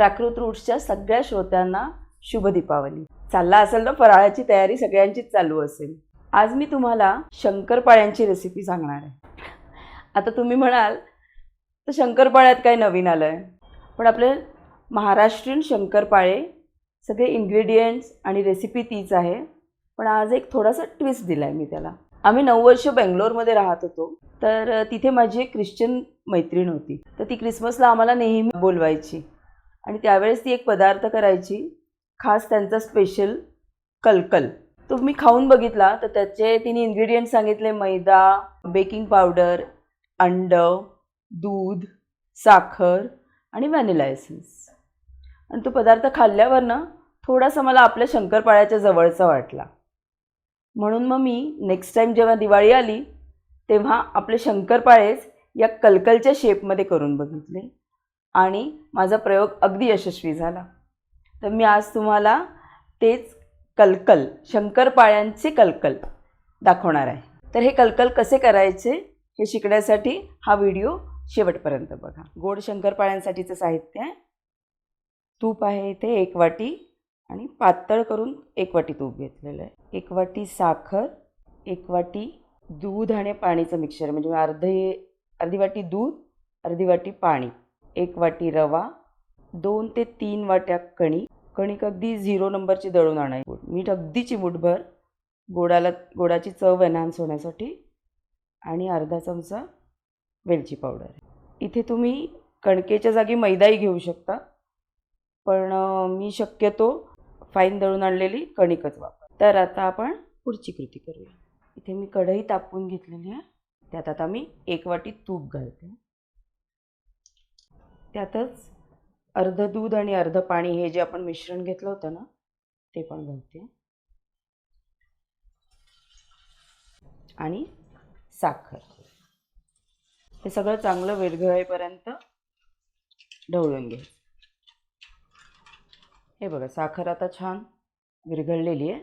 प्राकृत रूट्सच्या सगळ्या श्रोत्यांना शुभ दीपावली. चालला असेल ना फराळाची तयारी सगळ्यांचीच चालू असेल. आज मी तुम्हाला शंकरपाळ्यांची रेसिपी सांगणार आहे. आता तुम्ही म्हणाल तर शंकरपाळ्यात काय नवीन आलं आहे पण आपले महाराष्ट्रीयन शंकरपाळे सगळे इन्ग्रेडियंट्स आणि रेसिपी तीच आहे. पण आज एक थोडासा ट्विस्ट दिला आहे मी त्याला. आम्ही नऊ वर्ष बेंगलोरमध्ये राहत होतो. तर तिथे माझी एक ख्रिश्चन मैत्रीण होती. तर ती क्रिसमसला आम्हाला नेहमी बोलवायची. आणि त्यावेळेस ती एक पदार्थ करायची खास त्यांचा स्पेशल कलकल. तो मी खाऊन बघितला तर त्याचे तिने इन्ग्रेडियंट सांगितले मैदा बेकिंग पावडर अंड दूध साखर आणि व्हॅनिला एसेन्स आणि तो पदार्थ खाल्ल्यावर ना थोडासा मला आपल्या शंकरपाळ्याच्या जवळचा वाटला. म्हणून मग मी नेक्स्ट टाईम जेव्हा दिवाळी आली तेव्हा आपले शंकरपाळेच या कलकलच्या शेपमध्ये करून बघितले. आणि माझा प्रयोग अगदी यशस्वी झाला. तर मी आज तुम्हाला तेच कलकल शंकरपाळ्यांचे कलकल दाखवणार आहे. तर हे कलकल कसे करायचे हे शिकण्यासाठी हा व्हिडिओ शेवटपर्यंत बघा. गोड शंकरपाळ्यांसाठीचं साहित्य आहे. तूप आहे इथे एक वाटी आणि पातळ करून एक वाटी तूप घेतलेलं आहे. एक वाटी साखर एक वाटी दूध आणि पाणीचं मिक्सर म्हणजे अर्धे अर्धी वाटी दूध अर्धी वाटी पाणी. एक वाटी रवा दोन ते तीन वाट्या कणिक कणिक अगदी झिरो नंबरची दळून आणायची. मीठ अगदी चिमूटभर. गोडाला गोडाची चव एनहान्स होण्यासाठी आणि अर्धा चमचा वेलची पावडर. इथे तुम्ही कणकेच्या जागी मैदाही घेऊ शकता. पण मी शक्यतो फाईन दळून आणलेली कणिकच वापर तर आता आपण पुढची कृती करूया. इथे मी कढई तापवून घेतलेली आहे. त्यात आता मी एक वाटी तूप घालते. त्यातच अर्ध दूध आणि अर्ध पाणी हे जे आपण मिश्रण घेतलं होतं ना ते पण घालते. आणि साखर. हे सगळं चांगलं विरघळेपर्यंत ढवळून घे. हे बघा साखर आता छान विरघळलेली आहे.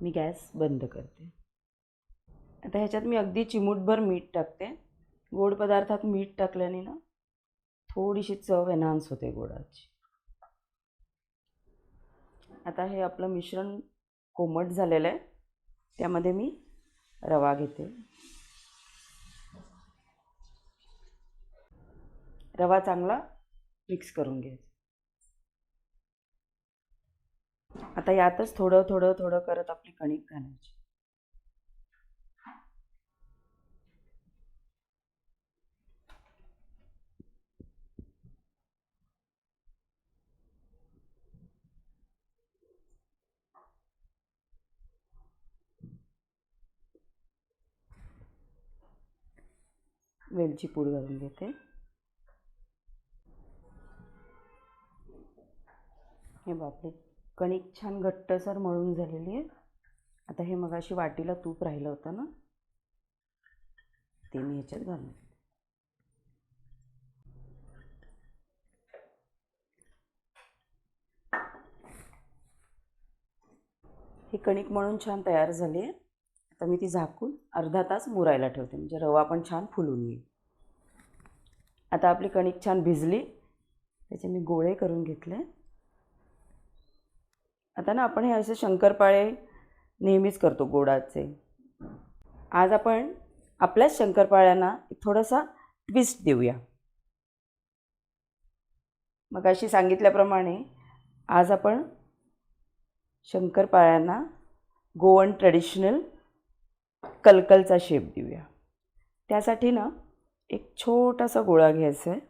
मी गॅस बंद करते. आता ह्याच्यात मी अगदी चिमूटभर मीठ टाकते. गोड पदार्थात मीठ टाकल्याने ना थोडीशी चव एनहान्स होते गोडाची. आता हे आपलं मिश्रण कोमट झालेलं आहे. त्यामध्ये मी रवा घेते. रवा चांगला मिक्स करून घ्यायचा. आता यातच थोडं थोडं थोडं करत आपली कणिक घालायची. वेलची पूड घालून घेते. हे बापरे कणिक छान घट्टसर मळून झालेली आहे. आता हे मगाशी वाटीला तूप राहिलं होतं ना ते मी ह्याच्यात घालून ही कणिक मळून छान तयार झाली आहे. तर मी ती झाकून अर्धा तास मुरायला ठेवते. म्हणजे रवा पण छान फुलून येईल. आता आपली कणिक छान भिजली. त्याचे मी गोळे करून घेतले. आता ना आपण हे असे शंकरपाळे नेहमीच करतो गोडाचे. आज आपण आपल्याच शंकरपाळ्यांना थोडासा ट्विस्ट देऊया. मग अशी सांगितल्याप्रमाणे आज आपण शंकरपाळ्यांना गोवन ट्रेडिशनल कलकलचा शेप देऊया. त्यासाठी ना एक छोटासा गोळा घ्यायचा आहे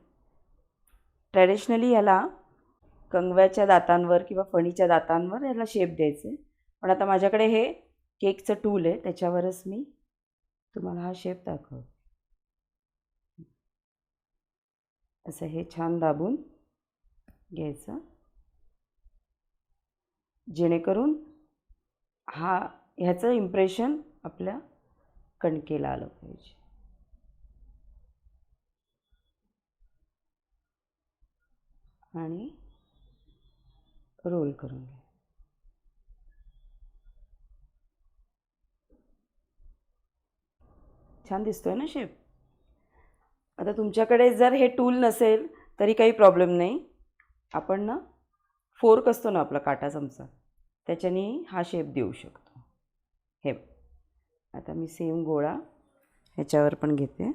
ट्रॅडिशनली ह्याला कंगव्याच्या दातांवर किंवा फणीच्या दातांवर ह्याला शेप द्यायचे पण आता माझ्याकडे हे केकचं टूल आहे त्याच्यावरच मी तुम्हाला हा शेप दाखव असं हे छान दाबून घ्यायचं. जेणेकरून हा ह्याचं इम्प्रेशन आपल्या कणकेला आलं पाहिजे. आणि रोल करून घ्या. छान दिसतोय ना शेप आता तुमच्याकडे जर हे टूल नसेल तरी काही प्रॉब्लेम नाही. आपण ना फोर्क असतो ना आपला काटा चमचा त्याच्याने हा शेप देऊ शकतो. हे बघ. आता मी सेम गोळा ह्याच्यावर पण घेते.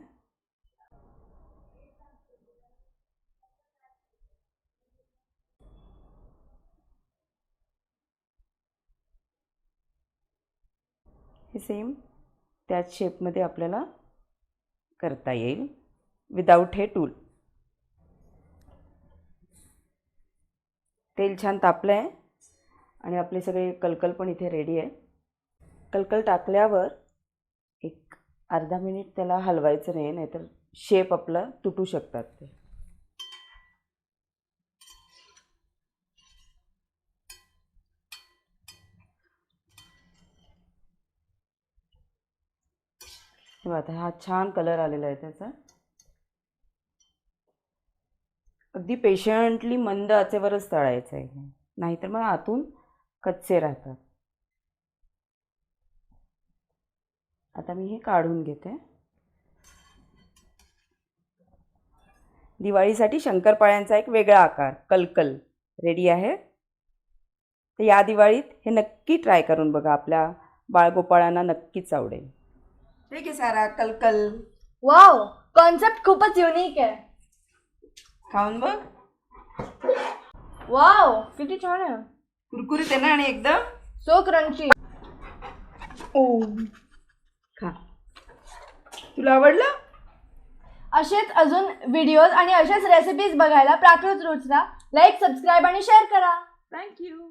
हे सेम त्याच शेपमध्ये आपल्याला करता येईल विदाऊट हे टूल तेल छान तापलं आहे आणि आपले सगळे कलकल पण इथे रेडी आहे. कलकल टाकल्यावर एक अर्धा मिनिट त्याला हलवायचं नाही नाहीतर शेप आपला तुटू शकतात ते. बघा, आता हा छान कलर आलेला आहे त्याचा. अगदी पेशंटली मंद आचेवरच तळायचं आहे नाहीतर मग आतून कच्चे राहतात. आता मी हे काढून घेते. दिवाळीसाठी शंकरपाळ्यांचा एक वेगळा आकार कलकल. रेडी आहे? तर या दिवाळीत हे नक्की ट्राय करून बघा. आपल्या बाळगोपाळांना नक्कीच आवडेल. ठीक आहे सारा. कलकल. वाव कॉन्सेप्ट खूपच युनिक आहे. खाऊन बघ. वाव किती छान आहे. कुरकुरीत आहे ना आणि एकदम? सो क्रंची खा तुला आवडलं? असेच अजून व्हिडिओज आणि असेच रेसिपीज बघायला प्राकृत रूट्सला लाईक सबस्क्राईब आणि शेअर करा. Thank you